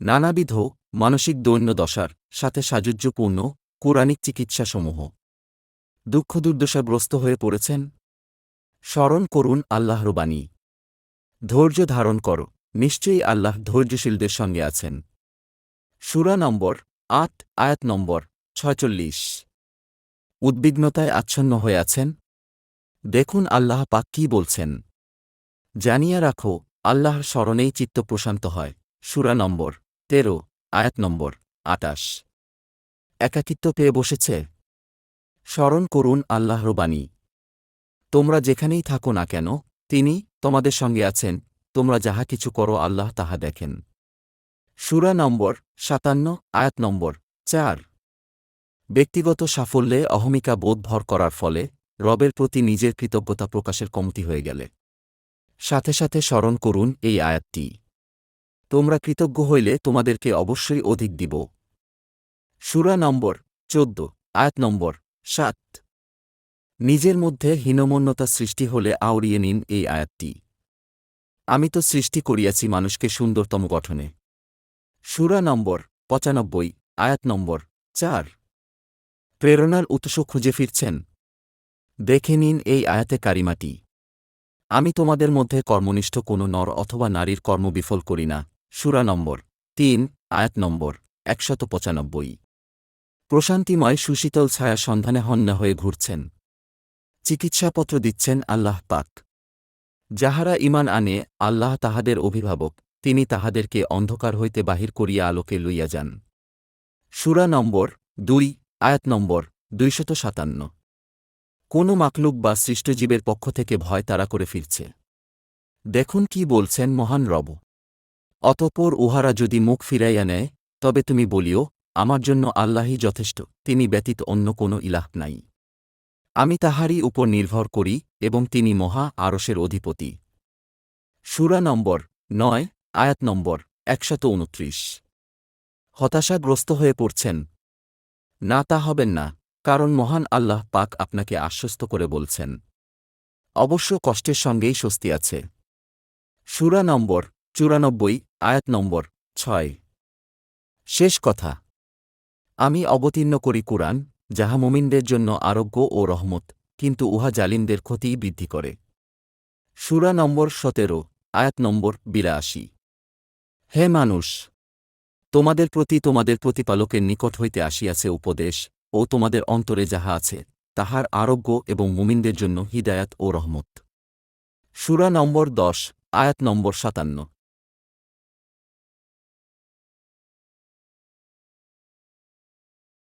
নানাবিধ মানসিক দৈন্যদশার সাথে সাযুজ্যপূর্ণ কোরআনিক চিকিৎসাসমূহ। দুঃখ দুর্দশাগ্রস্ত হয়ে পড়েছেন। স্মরণ করুন আল্লাহর বাণী। ধৈর্য ধারণ কর। নিশ্চয়ই আল্লাহ ধৈর্যশীলদের সঙ্গে আছেন। সুরা নম্বর আট, আয়াত নম্বর ছয়চল্লিশ। উদ্বিগ্নতায় আচ্ছন্ন হয়ে আছেন। দেখুন আল্লাহ পাক কী বলছেন। জানিয়া রাখো, আল্লাহর স্মরণেই চিত্ত প্রশান্ত হয়। সুরা নম্বর তেরো, আয়াত নম্বর, আটাশ। একাকিত্ব পেয়ে বসেছে। স্মরণ করুন আল্লাহর বাণী তোমরা যেখানেই থাকো না কেন, তিনি তোমাদের সঙ্গে আছেন, তোমরা যাহা কিছু করো আল্লাহ তাহা দেখেন। সুরা নম্বর, সাতান্ন, আয়াত নম্বর, চার। ব্যক্তিগত সাফল্যে অহমিকা বোধ ভর করার ফলে রবের প্রতি নিজের কৃতজ্ঞতা প্রকাশের কমতি হয়ে গেলে। সাথে সাথে স্মরণ করুন এই আয়াতটি। তোমরা কৃতজ্ঞ হইলে তোমাদেরকে অবশ্যই অধিক দিব। সুরা নম্বর চোদ্দ, আয়াত নম্বর সাত। নিজের মধ্যে হীনমন্যতা সৃষ্টি হলে আওড়িয়ে নিন এই আয়াতটি। আমি তো সৃষ্টি করিয়াছি মানুষকে সুন্দরতম গঠনে। সুরা নম্বর পঁচানব্বই, আয়াত নম্বর চার। প্রেরণার উৎস খুঁজে ফিরছেন। দেখে নিন এই আয়াতে কারিমাটি। আমি তোমাদের মধ্যে কর্মনিষ্ঠ কোনো নর অথবা নারীর কর্ম বিফল করি না। সুরা নম্বর তিন, আয়াত নম্বর একশত পঁচানব্বই। প্রশান্তিময় সুশীতল ছায়া সন্ধানে হন্যা হয়ে ঘুরছেন। চিকিৎসাপত্র দিচ্ছেন আল্লাহ পাক। যাহারা ইমান আনে, আল্লাহ তাহাদের অভিভাবক, তিনি তাহাদেরকে অন্ধকার হইতে বাহির করিয়া আলোকে লইয়া যান। সুরা নম্বর দুই, আয়াত নম্বর দুইশত সাতান্ন। কোন মাকলুক বা সৃষ্টজীবের পক্ষ থেকে ভয় তারা করে ফিরছে। দেখুন কি বলছেন মহান রব। অতপর উহারা যদি মুখ ফিরাইয়া নেয়, তবে তুমি বলিও, আমার জন্য আল্লাহই যথেষ্ট, তিনি ব্যতীত অন্য কোনো ইলাহ নাই। আমি তাহারই উপর নির্ভর করি, এবং তিনি মহা আরসের অধিপতি। সুরা নম্বর নয়, আয়াত নম্বর একশত উনত্রিশ হতাশাগ্রস্ত হয়ে পড়ছেন। না, তা হবেন না, কারণ মহান আল্লাহ পাক আপনাকে আশ্বস্ত করে বলছেন। অবশ্য কষ্টের সঙ্গেই স্বস্তি আছে। সুরা নম্বর চুরানব্বই আয়াত নম্বর ছয়। শেষ কথা। আমি অবতীর্ণ করি কুরআন, যাহা মুমিনদের জন্য আরোগ্য ও রহমত, কিন্তু উহা জালিমদের ক্ষতিই বৃদ্ধি করে। সুরা নম্বর সতেরো, আয়াত নম্বর বিরাশি। হে মানুষ! তোমাদের প্রতি তোমাদের প্রতিপালকের নিকট হইতে আসিয়াছে উপদেশ, ও তোমাদের অন্তরে যাহা আছে, তাহার আরোগ্য এবং মুমিনদের জন্য হিদায়াত ও রহমত। সুরা নম্বর দশ, আয়াত নম্বর সাতান্ন।